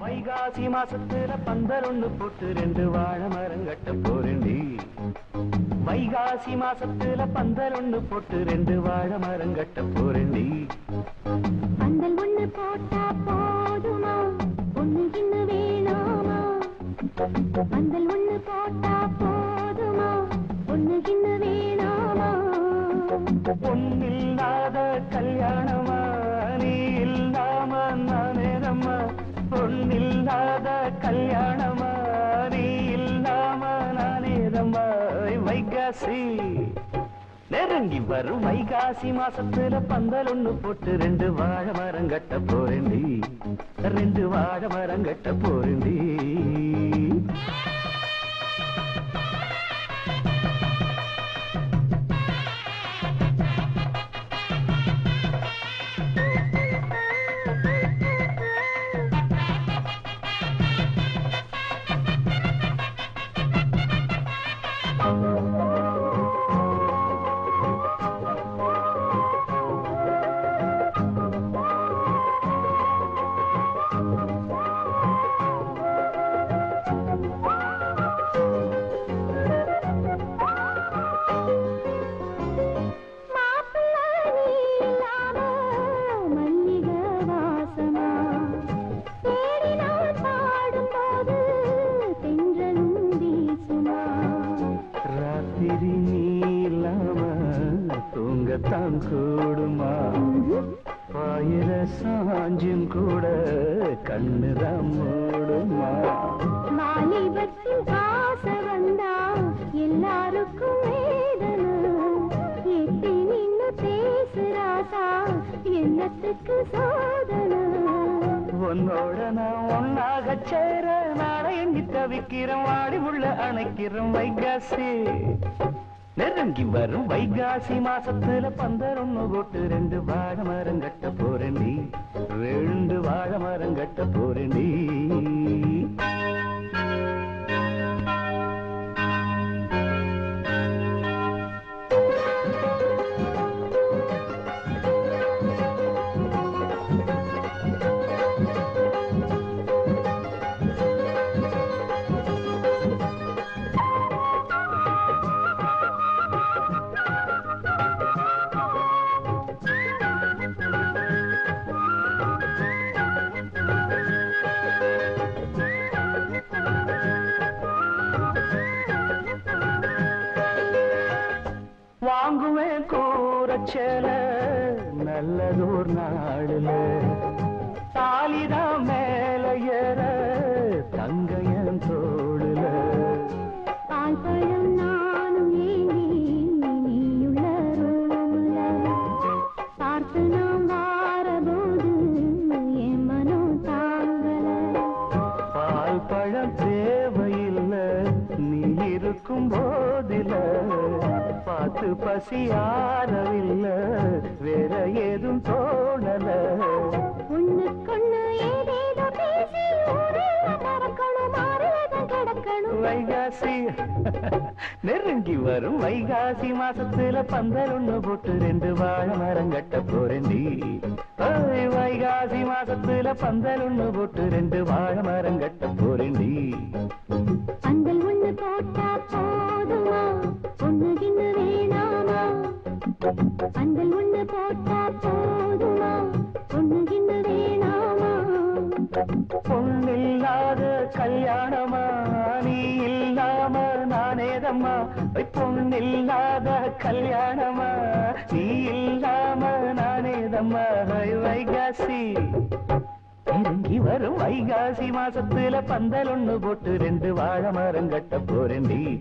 வைகாசி மாசத்துல பந்தல் ஒண்ணு போட்டு ரெண்டு வாழை மரம் கட்ட போறேன்டி. வைகாசி மாசத்துல பந்தல் ஒண்ணு போட்டு ரெண்டு வாழை மரம் கட்ட போறேன்டி. பந்தல் ஒண்ணு போட்டா போதுமா? ஒண்ணு இன்னும் வேணாமா? பந்தல் ஒண்ணு போட்டா போதுமா? ஒண்ணு இன்னும் வேணாமா? பொன்னில்லாத கல்யாணமா இல்லாத கல்யாணமா நீ இல்லாம நானேதம்மா வைகாசி. நெருங்கி வரும் வைகாசி மாசத்துல பந்தல் ஒண்ணு போட்டு ரெண்டு வாழை மரம் கட்ட போறேண்டி ரெண்டு வாழை மரம் கட்ட போறேண்டி தூங்கத்தான் கூடுமா? பாயிர சாஞ்சும் கூட கண்ணுதான் மூடுமா? வாலிபத்தில் ஆசை வந்தா எல்லாருக்கும் எட்டி நின்னு பேசுறாசா என்னத்துக்கு சோதனை? உன்னோட நான் ஒன்னாக சேர நாளை எண்ணி தவிக்கிறேன் வாடி உள்ள அணைக்கிறேன் வைகாசி. நெருங்கி வரும் வைகாசி மாசத்துல பந்தரொன்னு போட்டு ரெண்டு வாழ மரம் கட்ட கூறச்சேல நல்லதோர் நாடுல தாலிதான் மேல ஏற தங்கையன் தோடுல பால் பழம் நானும் ஏங்கி நீயுள்ள ரூமுல பார்த்து நாம் வாரபோது என் மனம் தாங்கல. தேவையில்லை நீ இருக்கும் போதில. பார்த்து பசி ஆறவில்லை வேற ஏதும் தோணல. வைகாசி. நெருங்கி வரும் வைகாசி மாசத்துல பந்தல் ஒண்ணு போட்டு ரெண்டு வாழை மரம் கட்ட போறேன்டி ஓய், வைகாசி மாசத்துல பந்தல் ஒண்ணு போட்டு ரெண்டு வாழை மரம் கட்ட போறேன்டி பந்தல் ஒண்ணு போட்டா போதுமா? ஒண்ணு கிண்ணு வேணாமா? பொண்ணில்லாத கல்யாணமா? நீ இல்லாம நானேதம்மா பொண்ணில்லாத கல்யாணமா? நீ இல்லாம நானேதம்மா வைகாசி. இறங்கி வரும் வைகாசி மாசத்துல பந்தல் ஒண்ணு போட்டு ரெண்டு வாழ மரம் கட்ட போறேன்டி